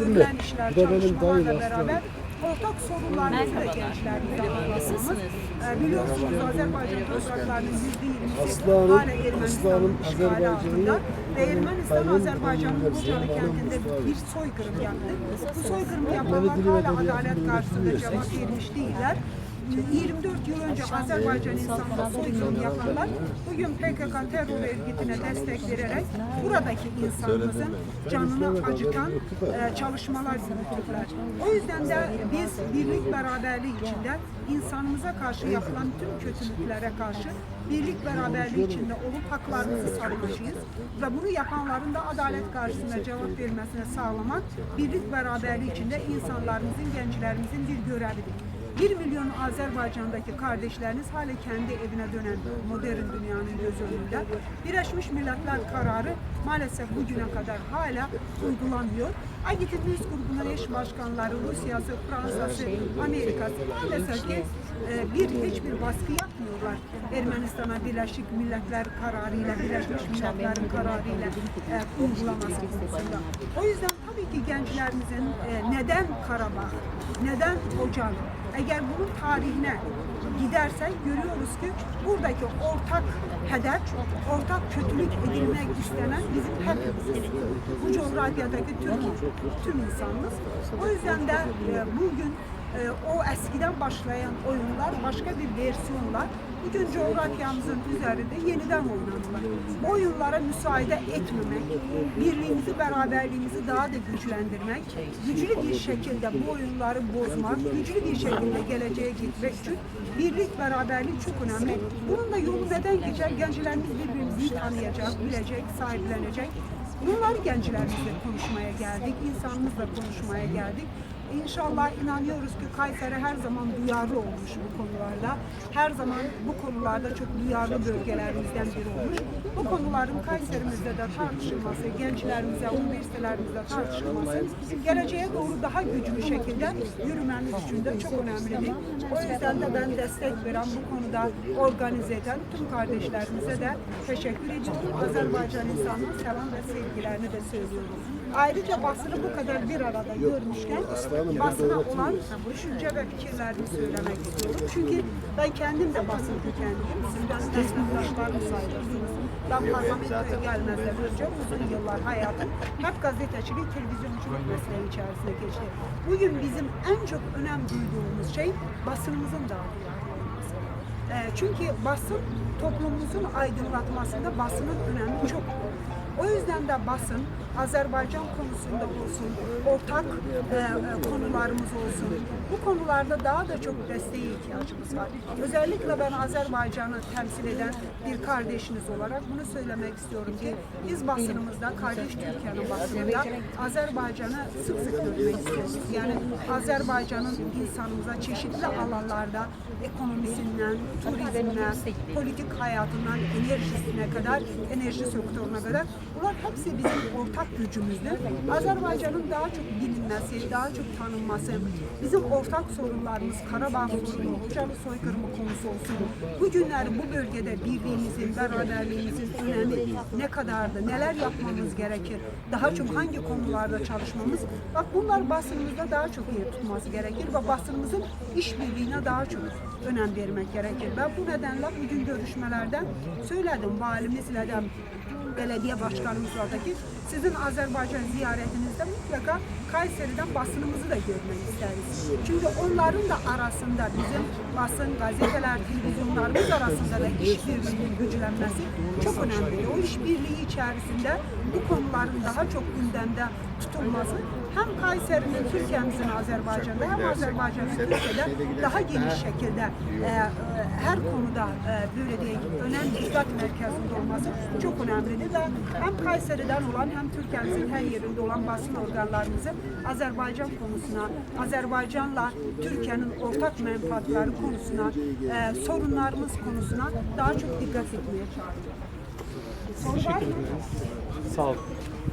işler, Bu da benim dayım beraber ortak sorunlarımızı da anlatmamız. Ee, biliyorsunuz Azerbaycan topraklarının yüzde yirmisi Aslanım, Azerbaycan'ın. Ve Ermenistan Azerbaycan'ın Bucalı kentinde bir soykırım yaptı. Bu soykırımı yapanlar hala adalet karşısında cevap vermiş değiller. 24 yıl önce Azerbaycan insanına soykırım yapanlar bugün PKK terör örgütüne destek vererek buradaki insanımızın canını acıtan e, çalışmalar yürüttüler. O yüzden de biz birlik beraberliği içinde insanımıza karşı yapılan tüm kötülüklere karşı birlik beraberliği içinde olup haklarımızı savunacağız ve bunu yapanların da adalet karşısında cevap vermesine sağlamak birlik beraberliği içinde insanlarımızın, gençlerimizin bir görevidir. 1 milyon Azerbaycan'daki kardeşleriniz hala kendi evine dönen modern dünyanın göz önünde. Birleşmiş Milletler kararı maalesef bugüne kadar hala uygulanmıyor. Agit'in üst grubunun eş başkanları, Rusya'sı, Fransa'sı, Amerika'sı maalesef ki e, bir hiçbir baskı yapmıyorlar. Ermenistan'a Birleşik Milletler kararıyla, Birleşmiş Milletler'in kararıyla e, uygulaması konusunda. O yüzden tabii ki gençlerimizin e, neden Karabağ, neden Ocağı, eğer bunun tarihine gidersek görüyoruz ki buradaki ortak hedef, ortak kötülük edilmek istenen bizim hepimiz. Bu coğrafyadaki tüm, tüm insanımız. O yüzden de e, bugün e, o eskiden başlayan oyunlar başka bir versiyonla bugün coğrafyamızın üzerinde yeniden oynanırlar. Bu oyunlara müsaade etmemek, birliğimizi, beraberliğimizi daha da güçlendirmek, güçlü bir şekilde bu oyunları bozmak, güçlü bir şekilde geleceğe gitmek için birlik, beraberlik çok önemli. Bunun da yolu neden geçer? Gençlerimiz birbirimizi tanıyacak, bilecek, sahiplenecek. Bunlar gençlerimizle konuşmaya geldik, insanımızla konuşmaya geldik. İnşallah inanıyoruz ki Kayseri her zaman duyarlı olmuş bu konularda. Her zaman bu konularda çok duyarlı bölgelerimizden biri olmuş. Bu konuların Kayserimizde de tartışılması, gençlerimize, üniversitelerimizde tartışılması geleceğe doğru daha güçlü şekilde yürümemiz için de çok önemlidir. O yüzden de ben destek veren bu konuda organize eden tüm kardeşlerimize de teşekkür ediyorum. Azerbaycan insanına selam ve sevgilerini de söylüyorum. Ayrıca basını bu kadar bir arada görmüşken basına olan düşünce ve fikirlerimi söylemek istiyorum. Çünkü ben kendim de basın kökenliyim. Sizden meslektaşlarım sayılırsınız. Ben parlamentoya gelmezden önce uzun yıllar hayatım hep gazetecilik, televizyonculuk mesleği içerisinde geçti. Bugün bizim en çok önem duyduğumuz şey basınımızın olması. Ee, çünkü basın toplumumuzun aydınlatmasında basının önemi çok. O yüzden de basın Azerbaycan konusunda olsun, ortak e, e, konularımız olsun. Bu konularda daha da çok desteğe ihtiyacımız var. Özellikle ben Azerbaycan'ı temsil eden bir kardeşiniz olarak bunu söylemek istiyorum ki biz basınımızda, kardeş Türkiye'nin basınında Azerbaycan'ı sık sık görmek istiyoruz. Yani Azerbaycan'ın insanımıza çeşitli alanlarda ekonomisinden, turizminden, politik hayatından, enerjisine kadar, enerji sektörüne kadar bunlar hepsi bizim ortak gücümüzdür. Azerbaycan'ın daha çok bilinmesi, daha çok tanınması, bizim ortak sorunlarımız Karabağ sorunu, Hocalı soykırımı konusu olsun. Bu günler bu bölgede birliğimizin, beraberliğimizin önemi ne kadardı, neler yapmamız gerekir, daha çok hangi konularda çalışmamız, bak bunlar basınımızda daha çok yer tutması gerekir ve basınımızın işbirliğine daha çok önem vermek gerekir. Ben bu nedenle bugün görüşmelerde söyledim valimizle de belediye başkanımızla da ki sizin Azerbaycan ziyaretinizde mutlaka Kayseri'den basınımızı da görmek isteriz. Çünkü onların da arasında bizim basın, gazeteler, televizyonlarımız arasında da işbirliğinin güçlenmesi çok önemli. O işbirliği içerisinde bu konuların daha çok gündemde tutulması hem Kayseri'nin, Türkiye'mizin Azerbaycan'da hem Azerbaycan'ın Türkiye'de daha geniş şekilde e, e, her konuda e, böyle diye önem dikkat merkezinde olması çok önemlidir ve hem Kayseri'den olan hem Türkiye'mizin her yerinde olan basın organlarımızı Azerbaycan konusuna, Azerbaycan'la Türkiye'nin ortak menfaatleri konusuna, e, sorunlarımız konusuna daha çok dikkat etmeye çağırıyorum. Soru var mı? Sağ olun.